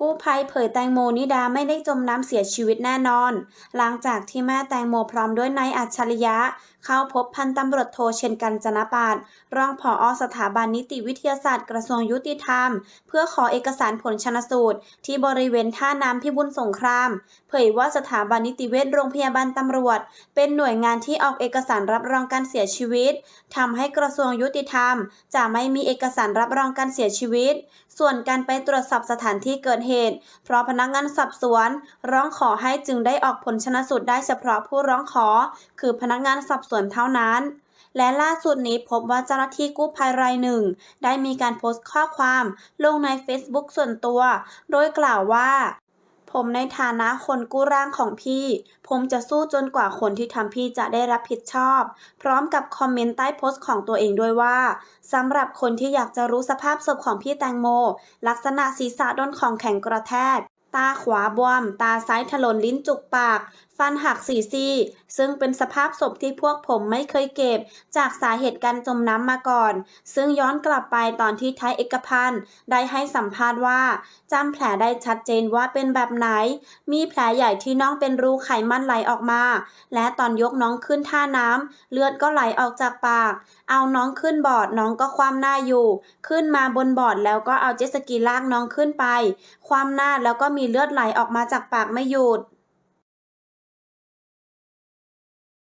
กู้ภัยเผยแตงโมนิดาไม่ได้จมน้ำเสียชีวิตแน่นอน หลังจากที่แม่แตงโมพร้อมด้วยนายอัจฉริยะ เข้าพบพันตำรวจโทเชนกันจนปาดรองผออสถาบันนิติวิทยาศาสตร์กระทรวงยุติธรรม เพื่อขอเอกสารผลชนสูตร ที่บริเวณท่าน้ำพิบูลสงคราม เผยว่าสถาบันนิติเวชโรงพยาบาลตำรวจ เป็นหน่วยงานที่ออกเอกสารรับรองการเสียชีวิตทำให้กระทรวงยุติธรรม จะไม่มีเอกสารรับรองการเสียชีวิต ส่วนการไปตรวจสอบสถานที่เกิดเหตุ เพราะพนักงานสอบสวน ร้องขอให้จึงได้ออกผลชนสูตรได้เฉพาะผู้ร้องขอ คือพนักงานสอบสวนเท่านั้นและล่าสุดนี้พบว่าเจ้าหน้าที่กู้ภัยรายหนึ่ง ได้มีการโพสต์ข้อความลงใน Facebook ส่วนตัว โดยกล่าวว่า ผมในฐานะคนกู้ร่างของพี่ ผมจะสู้จนกว่าคนที่ทำพี่จะได้รับผิดชอบ พร้อมกับคอมเมนต์ใต้โพสต์ของตัวเองด้วยว่าสำหรับคนที่อยากจะรู้สภาพศพของพี่แตงโม ลักษณะศีรษะโดนของแข็งกระแทก ตาขวาบวม ตาซ้ายถลนลิ้นจุกปาก ฟันหักสี่ซี่ ซึ่งเป็นสภาพศพที่พวกผมไม่เคยเก็บ จากสาเหตุการจมน้ำมาก่อน ซึ่งย้อนกลับไปตอนที่ไทยเอกพันธ์ได้ให้สัมภาษณ์ว่าจำแผลได้ชัดเจนว่าเป็นแบบไหน มีแผลใหญ่ที่น้องเป็นรูไขมันไหลออกมา และตอนยกน้องขึ้นท่าน้ำเลือดก็ไหลออกจากปาก เอาน้องขึ้นบอร์ดน้องก็คว่ำหน้าอยู่ ขึ้นมาบนบอร์ดแล้วก็เอาเจสกีลากน้องขึ้นไป ความหน้าแล้วก็มีมีเลือดไหลออกมาจากปากไม่หยุด